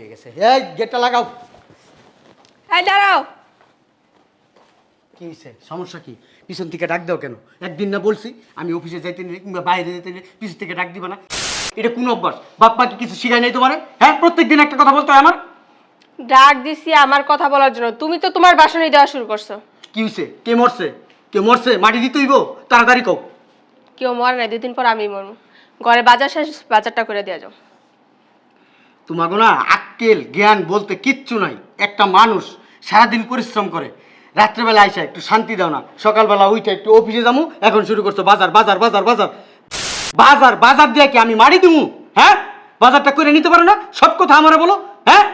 হয়ে গেছে। এই গেটটা লাগাও। এই দাঁড়াও। কি হয়েছে সমস্যা কি? পিছন থেকে ডাক দাও কেন? একদিন না বলছি আমি অফিসে যাইতে নিলে কিংবা বাইরে যেতে নিলে পিছন থেকে ডাক দিবা না। এটা কোন অভ্যাস? কি কিছু শিখায় নাই তোমার? হ্যাঁ প্রত্যেক দিন একটা কথা বলতে হয় আমার? ডাক দিছি আমার কথা বলার জন্য। তুমি তো তোমার বাসনই দেওয়া শুরু করছ। কি হয়েছে কে মরছে? কে মরছে? মাটি দিতে হইব? তাড়াতাড়ি কও। কেউ মরে নাই দুদিন পর আমি মরবো। ঘরে বাজার শেষ বাজারটা করে দেওয়া যাও। তোমাকে না আক্কেল জ্ঞান বলতে কিচ্ছু নাই। একটা মানুষ সারাদিন পরিশ্রম করে। রাত্রেবেলা আইসা একটু শান্তি দাও না। সকালবেলা উইটা একটু অফিসে যাব এখন শুরু করছ বাজার বাজার বাজার বাজার। বাজার বাজার দিয়ে কি আমি মারি দিমু? হ্যাঁ? বাজারটা করে নিতে পারো না? সব কথা আমারে বলো। হ্যাঁ?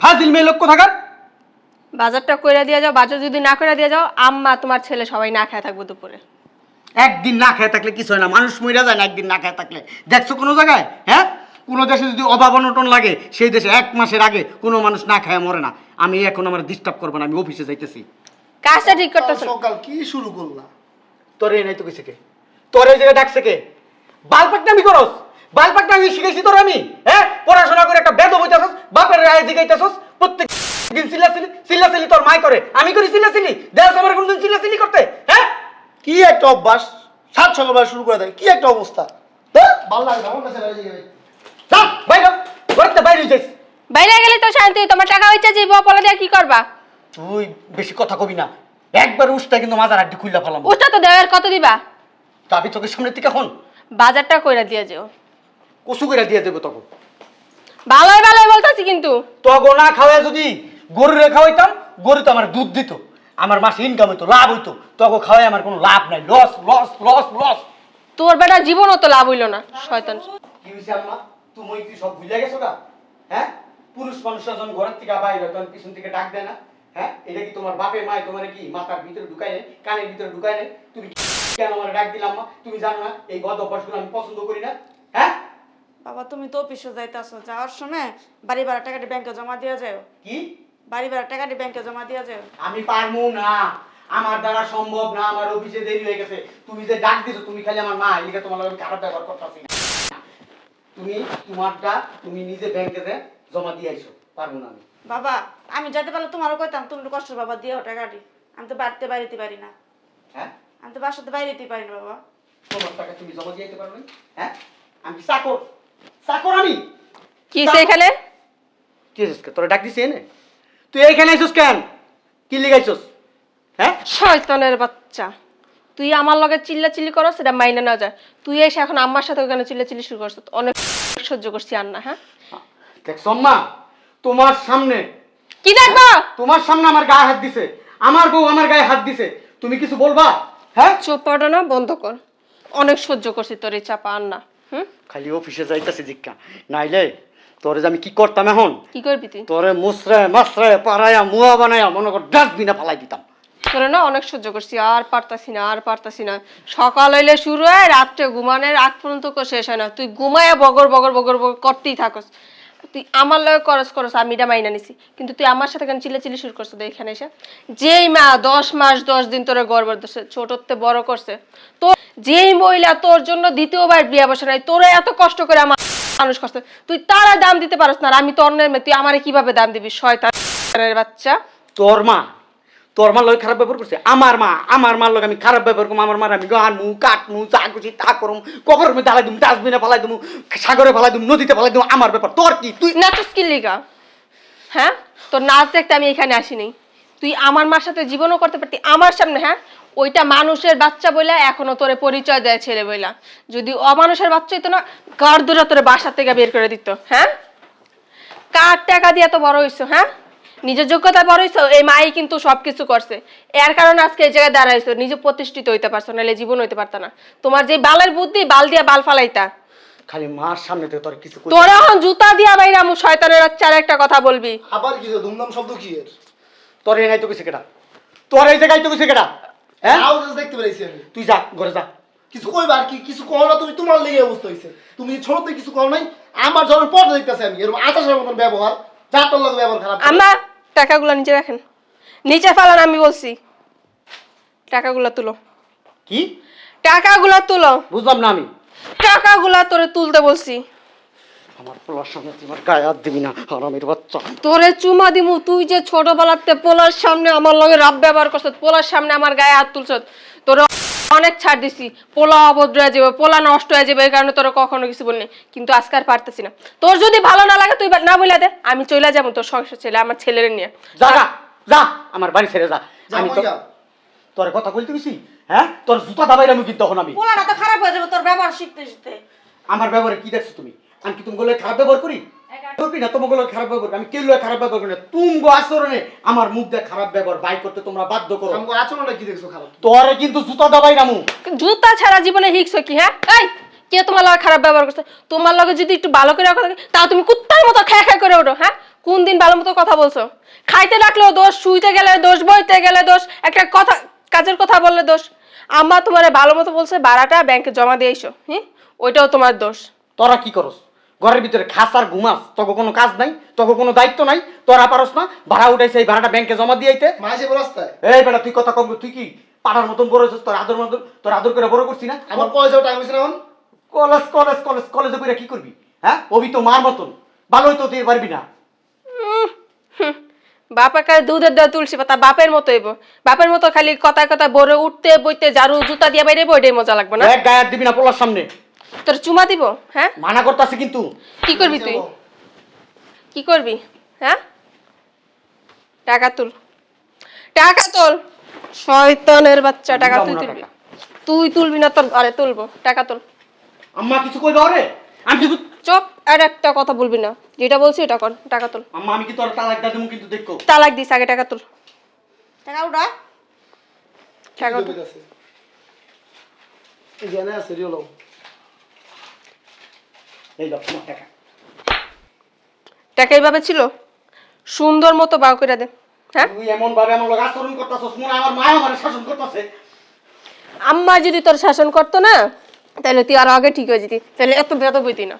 ফাজিল মেয়ে লোক কোথাকার? বাজারটা করে দিয়ে যাও বাজার যদি না করে দিয়ে যাও আম্মা তোমার ছেলে সবাই না খায় থাকব দুপুরে। একদিন না খেয়ে থাকলে কিছু হয় না। মানুষ মরে যায় না একদিন না খেয়ে থাকলে। দেখছ কোনো জায়গায়? হ্যাঁ? কোনো দেশে যদি অভাব অনটন লাগে সেই দেশে এক মাসের আগে কোনো মানুষ না খায় মরে না। আমি এখন আমার ডিস্টার্ব করব না আমি অফিসে যাইতেছি। কাজটা ঠিক করতেছো। সকাল কি শুরু করলা? তোরে নাই তো কইছে কে? তোর এই জায়গায় ডাকছে কে? বালপাকটা আমি করস। বালপাকটা আমি শিখাইছি তোর আমি হ্যাঁ পড়াশোনা করে একটা বেদ বইতাছস বাপের রায় জিগাইতাছস প্রত্যেক দিন চিল্লাচিলি চিল্লাচিলি তোর মাই করে। আমি করি চিল্লাচিলি দেখ আমার কোনদিন চিল্লাচিলি করতে হ্যাঁ কি একটা অভ্যাস? সাত সকালবেলা শুরু করে দেয় কি একটা অবস্থা? হ্যাঁ? ভালো লাগে না, আমার কাছে বাইরে বাইরে ঘরতে বাইরে যাইস। বাইরে গেলে তো শান্তি তোমার টাকা হইছে যাইব বলে দিয়ে কি করবা? তুই বেশি কথা কবি না। একবার উষ্টা কিন্তু মাজার আড্ডি খুললা ফেলাম। ওটা তো দেওয়ার কত দিবা? তো তোকে সামনের থেকে এখন? বাজারটা কইরা দিয়ে যাও। কচু করে দিয়ে দেবো তখন ভালোই ভালোই বলতাছি কিন্তু। তগো না খাওয়া যদি গরু রে খাওয়াইতাম গরু তো আমার দুধ দিত। আমার মাসে ইনকাম হইতো লাভ হইতো। তগো খাওয়াই আমার কোনো লাভ নাই। লস লস লস লস তোর বেটা জীবনও তো লাভ হইল না শয়তান। কি হইছে আম্মা? তুমি কি সব ভুলে গেছো গা? হ্যাঁ? পুরুষ মানুষরা যখন ঘরের থেকে বাইরে তখন পিছন থেকে ডাক দেয় না। হ্যাঁ? এটা কি তোমার বাপের মায় তোমার কি মাথার ভিতরে ঢুকাই নেই কানের ভিতরে ঢুকাই নেই তুমি কেন আমার ডাক দিলাম মা তুমি জানো না এই গদ অভ্যাসগুলো আমি পছন্দ করি না। হ্যাঁ? বাবা তুমি তো অফিসে যাইতেছো যাওয়ার সময় বাড়ি ভাড়া টাকাটি ব্যাংকে জমা দিয়ে যাও। কি? বাড়ি ভাড়া টাকাটি ব্যাংকে জমা দিয়ে যাও। আমি পারব না। আমার দ্বারা সম্ভব না আমার অফিসে দেরি হয়ে গেছে। তুমি যে ডাক দিছো তুমি খালি আমার মা এদিকে তোমার খারাপ ব্যবহার করতেছি। না তুমি তোমারটা তুমি নিজে ব্যাংকে যে জমা দিয়ে আইছো পারব না আমি। বাবা আমি যেতে পারলে তোমারও কইতাম তুমি কষ্ট বাবা দিও টাকাটি। আমি তো বাড়িতে বাড়িতে পারি না। হ্যাঁ? আমি তো বাসাতে বাইরেতে পারি না বাবা। তোমার টাকা তুমি জমা দিয়ে দিতে পারবে? না? হ্যাঁ? আমি কি চাকর? চাকর আমি? কি সেখানে কি হয়েছিস তোরা ডাক দিছি এনে। তুই এইখানে আইছিস কেন? কি লিগাইছস হ্যাঁ? শয়তানের বাচ্চা। তুই আমার লগে চিল্লা চিল্লি করো সেটা মাইনে না যায়। তুই এসে এখন আম্মার সাথে ওখানে চিল্লা চিল্লি শুরু করছিস অনেক সহ্য করছি আর না হ্যাঁ? দেখছ মা তোমার সামনে কি দেখবা? তোমার সামনে আমার গায়ে হাত দিছে। আমার বউ আমার গায়ে হাত দিছে। তুমি কিছু বলবা? হ্যাঁ? চুপ না বন্ধ কর। অনেক সহ্য করছি তোর এই চাপা আর না হুম? খালি অফিসে যাইতাছে জিজ্ঞা। নাইলে তোরে যে আমি কি করতাম এখন? কি করবি তুই? তোরে মুসরে মাসরে পাড়ায়া মুয়া বানায়া মনে কর ডাস্টবিনে ফালাই দিতাম। তোরে না অনেক সহ্য করছি, আর পারতাছি না, আর পারতাছি না। সকাল হইলে শুরু হয়, রাত্রে ঘুমানোর আগ পর্যন্ত শেষ হয় না। তুই ঘুমায় বগর বগর বগর বগর করতেই থাকস। তুই আমার লগে করস করস, আমি এটা মাইনা নিছি। কিন্তু তুই আমার সাথে কেন চিল্লা চিল্লি শুরু করছ তো এখানে এসে? যেই মা দশ মাস, দশ দিন তোরে গর্ব ধরছে ছোটতে বড় করছে। তো যেই মহিলা তোর জন্য দ্বিতীয়বার বিয়ে বসে নাই, তোরা এত কষ্ট করে আমার মানুষ করছে। তুই তারা দাম দিতে পারস না, আর আমি তোর নেই তুই আমারে কীভাবে দাম দিবি, শয়তানের বাচ্চা? তোর মা তোর মার লয় খারাপ ব্যবহার করছে? আমার মা, আমার মার লগে আমি খারাপ ব্যবহার করব, আমার মার আমি গানমু, কাটমু, চা খুশি তা করুম কবরের মধ্যে ফালাই দিমু, ডাস্টবিনে ফালাই দিমু, সাগরে ফালাই দিমু, নদীতে ফালাই দিমু, আমার ব্যাপার। তোর কি? তুই নাচস কি লিগা। হ্যাঁ? তোর নাচ দেখতে আমি এখানে আসিনি। তুই আমার মার সাথে জীবনও করতে পারতি। আমার সামনে হ্যাঁ? ওইটা মানুষের বাচ্চা বইলা এখনও তোরে পরিচয় দেয় ছেলে বইলা। যদি অমানুষের বাচ্চা হইতো না গার্দুরা তোরে বাসা থেকে বের করে দিত হ্যাঁ? কার টাকা দিয়ে এত বড় হইছো হ্যাঁ? নিজের যোগ্যতা বড় হইছো এই মাই কিন্তু সবকিছু করছে। এর কারণে আজকে এই জায়গায় দাঁড়াইছো নিজে প্রতিষ্ঠিত হইতে পারছ নাহলে জীবন হইতে পারতো না। তোমার যে বালের বুদ্ধি বাল দিয়া বাল ফালাইতা। খালি মার সামনে থেকে তোর কিছু তোর এখন জুতা দিয়া বাইরা মু শয়তানের বাচ্চার একটা কথা বলবি। আবার কি ধুমধাম শব্দ কি এর? তোর এই নাই তো কইছে কেটা তোর এই জায়গায় তো কইছে কেটা হ্যাঁ? আওয়াজ দেখতে পেরেছি আমি। তুই যা ঘরে যা। কিছু কইবা আর কি কিছু কও না তুমি তোমার লেগে অবস্থা হইছে। তুমি ছোটতে কিছু কও নাই আমার যখন দেখতেছি আমি এরকম মতন ব্যবহার যার তোর লগে ব্যবহার খারাপ আম্মা টাকাগুলো নিচে রাখেন। নিচে ফেলান আমি বলছি। টাকাগুলো তুলো। কি? টাকাগুলো তুলো। বুঝলাম না আমি। টাকাগুলো তোরে তুলতে বলছি। আমার পোলার সামনে তুই আমার গায়ে হাত দিবি না হারামের বাচ্চা। তোরে চুমা দিমু তুই যে ছোটবেলাতে পোলার সামনে আমার লগে রাব ব্যবহার করছ পোলার সামনে আমার গায়ে হাত তুলছ তোরে অনেক ছাড় দিছি। পোলা অভদ্র হয়ে যাবে পোলা নষ্ট হয়ে যাবে এই কারণে তোরা কখনো কিছু বলনি। কিন্তু আজকে আর পারতেছি না। তোর যদি ভালো না লাগে তুই না বলে দে আমি চলে যাব তোর সংসার ছেলে আমার ছেলের নিয়ে। যা যা যা আমার বাড়ি ছেড়ে যা। আমি তো তোর কথা বলতে গেছি হ্যাঁ? তোর জুতা দাবাই আমি কিন্তু তখন আমি। পোলাটা তো খারাপ হয়ে যাবে তোর ব্যবহার শিখতে শিখতে। আমার ব্যবহারে কি দেখছ তুমি? আমি কি তোমাগুলো খারাপ ব্যবহার করি? করবি না তোমাগুলো খারাপ ব্যবহার আমি কেউ খারাপ ব্যবহার করি না। তুমি আচরণে আমার মুখ দিয়ে খারাপ ব্যবহার বাই করতে তোমরা বাধ্য করো। কি দেখছ খারাপ? তোরে কিন্তু জুতা দাবাই রামু জুতা ছাড়া জীবনে হিকছো কি হ্যাঁ? এই কে তোমার লগে খারাপ ব্যবহার করছে? তোমার লগে যদি একটু ভালো করে কথা তাও তুমি কুত্তার মতো খ্যা খ্যা করে ওঠো হ্যাঁ? কোন দিন ভালো মতো কথা বলছো? খাইতে ডাকলেও দোষ শুইতে গেলে দোষ বইতে গেলে দোষ একটা কথা কাজের কথা বললে দোষ। আম্মা তোমার ভালো মতো বলছে ভাড়াটা ব্যাংকে জমা দিয়েছ হ্যাঁ ওইটাও তোমার দোষ। তোরা কি করস? ঘরের ভিতরে খাস আর ঘুমাস তোকে কোনো কাজ নাই তোকে কোনো দায়িত্ব নাই তোরা পারস না। ভাড়া উঠাইছে এই ভাড়াটা ব্যাংকে জমা দিয়েইতে মাঝে রাস্তায়। এই বেটা তুই কথা কম তুই কি পাড়ার মতন বড় হয়েছিস? তোর আদর মতন তোর আদর করে বড় করছি না? আমার কলেজেও টাইম হয়েছে না এখন? কলেজ কলেজ কলেজ কলেজে করে কি করবি? হ্যাঁ? ওবি তো মার মতন। ভালোই তো তুই পারবি না। বাপাকে দুধের দেওয়া তুলসী পাতা বাপের মতো হইব। বাপের মতো খালি কথা কথা বড় উঠতে বইতে ঝাড়ু জুতা দিয়ে বাইরে ওইটাই মজা লাগবে না? গায়ে দিবি না পোলার সামনে। তোর চুমা দিব হ্যাঁ? মানা করতেছে কিন্তু। কি করবি তুই? কি করবি? হ্যাঁ? টাকা তুল। টাকা তোল। শয়তানের বাচ্চা টাকা তুই তুলবি। তুই তুলবি না তোর আরে তুলবো টাকা তোল। আম্মা কিছু কইবে ওরে? আমি কিন্তু চপ আর একটা কথা বলবি না। যেটা বলছি এটা কর টাকা তোল। আম্মা আমি কি তোর তালাক দা দেবো কিন্তু দেখো। তালাক দিস আগে টাকা তোল। টাকা উঠা টাকা তোল। জ্ঞানে আছে রিও এই লোক তোমার টাকা। টাকা এইভাবে ছিল? সুন্দর মতো বাউ করে দে হ্যাঁ? তুই এমন ভাবে আমার লোক আচরণ করতেছস মনে আমার মা আমার শাসন করতেছে। আম্মা যদি তোর শাসন করতো না তাহলে তুই আরও আগে ঠিক হয়ে যেতি। তাহলে এত বেত বইতি না।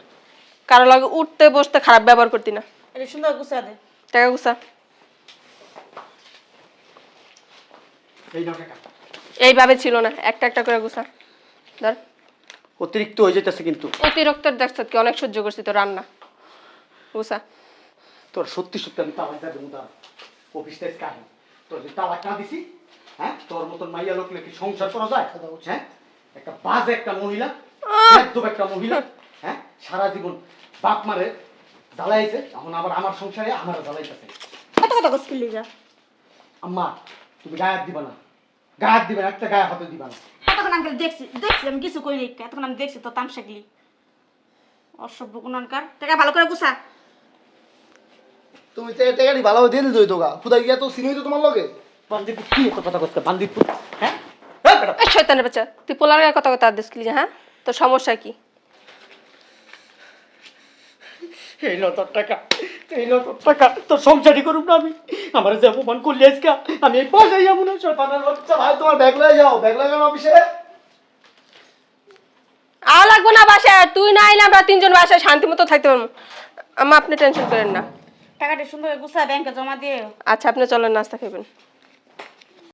কারও লাগে উঠতে বসতে খারাপ ব্যবহার করতি না। এটা সুন্দর গুছা দে। টাকা গুছা। এই নাও টাকা এইভাবে ছিল না। একটা একটা করে গুছা। ধর। অতিরিক্ত হয়ে যেতেছে কিন্তু। অতিরিক্ত দেখছ কি অনেক সহ্য করছি তো রান্না। গুছা তোর সত্যি সত্যি আমি তালাক দেবো তার অফিস থেকে কাহিনী তোর যে তালাক না দিছি হ্যাঁ তোর মতন মাইয়া লোক কি সংসার করা যায়? হ্যাঁ একটা বাজে একটা মহিলা একদম একটা মহিলা হ্যাঁ সারা জীবন বাপ মারে জ্বালাইছে এখন আবার আমার সংসারে আমার জ্বালাইতেছে। কত কথা যা আম্মা তুমি গায়ে হাত দিবা না। গায়ে হাত দিবে না একটা গায়ে হাতে দিবা না। এতক্ষণ আঙ্কেল দেখছি দেখছি আমি কিছু করি এতক্ষণ আমি দেখছি তো তামসাগলি অসভ্য কোনকার টাকা ভালো করে গুছা তুমি তো টাকাটি ভালোভাবে দিয়ে দিত তোকা খুদা গিয়া তো সিনেই তো তোমার লগে। বান্দিপুর কি এত কথা করতে বান্দিপুর হ্যাঁ? এই শয়তানের বাচ্চা তুই পোলার কথা কথা কথা দিসলি হ্যাঁ? তোর সমস্যা কি? এই তোর টাকা এই তোর টাকা তোর সংসারই করুক না আমি। আমার যে অপমান করলি আজকে আমি এই যাব না শয়তানের ভাই তোমার ব্যাগ লয়ে যাও ব্যাগ লয়ে যাও অফিসে। আর লাগবো না বাসায় তুই না আইলে আমরা তিনজন বাসায় শান্তি মতো থাকতে পারব। আমা আপনি টেনশন করেন না। টাকাটা সুন্দর করে গুছা ব্যাংকে জমা দিয়ে। আচ্ছা আপনি চলেন নাস্তা খাবেন